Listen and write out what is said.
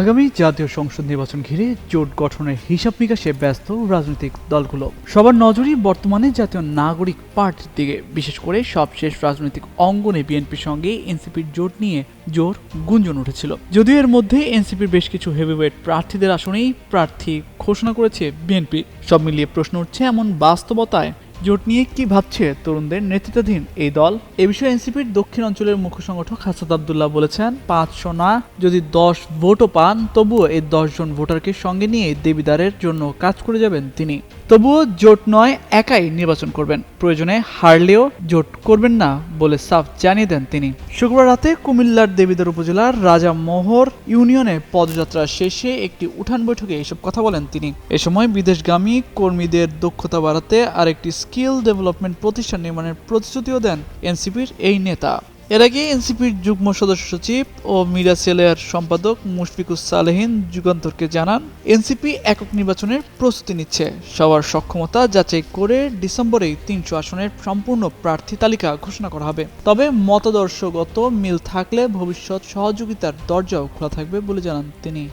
আগামী জাতীয় সংসদ নির্বাচন ঘিরে জোট গঠনের হিসাব নিকাশে ব্যস্ত রাজনৈতিক দলগুলো। সবার নজরই বর্তমানে জাতীয় নাগরিক পার্টির দিকে। বিশেষ করে সবশেষ রাজনৈতিক অঙ্গনে বিএনপির সঙ্গে এনসিপির জোট নিয়ে জোর গুঞ্জন উঠেছিল। যদিও এর মধ্যে এনসিপির বেশ কিছু হেভিওয়েট প্রার্থীদের আসনেই প্রার্থী ঘোষণা করেছে বিএনপি। সব মিলিয়ে প্রশ্ন উঠছে, এমন বাস্তবতায় জোট নিয়ে কি ভাবছে তরুণদের নেতৃত্বাধীন এই দল? এ বিষয়ে এনসিপির দক্ষিণ অঞ্চলের মুখ্য সংগঠক হাসাদ আবদুল্লাহ বলেছেন পাঁচশো না, যদি দশ ভোটও পান, তবুও এই দশজন ভোটারকে সঙ্গে নিয়ে দেবিদারের জন্য কাজ করে যাবেন তিনি। তবুও জোট নয়, একাই নির্বাচন করবেন। প্রয়োজনে হারলেও জোট করবেন না বলে সাফ জানিয়ে দেন তিনি। শুক্রবার রাতে কুমিল্লার দেবিদার উপজেলার রাজা মোহর ইউনিয়নে পদযাত্রা শেষে একটি উঠান বৈঠকে এসব কথা বলেন তিনি। এ সময় বিদেশগামী কর্মীদের দক্ষতা বাড়াতে আরেকটি স্কিল ডেভেলপমেন্ট প্রতিষ্ঠান নির্মাণের প্রতিশ্রুতিও দেন এনসিপির এই নেতা। এর আগে এনসিপির যুগ্ম সদস্য সচিব ও মিরা সেলের সম্পাদক মুশফিকুস সালেহিন যুগান্তরকে জানান, এনসিপি একক নির্বাচনের প্রস্তুতি নিচ্ছে। সবার সক্ষমতা যাচাই করে ডিসেম্বরেই তিনশো আসনের সম্পূর্ণ প্রার্থী তালিকা ঘোষণা করা হবে। তবে মতাদর্শগত মিল থাকলে ভবিষ্যৎ সহযোগিতার দরজাও খোলা থাকবে বলে জানান তিনি।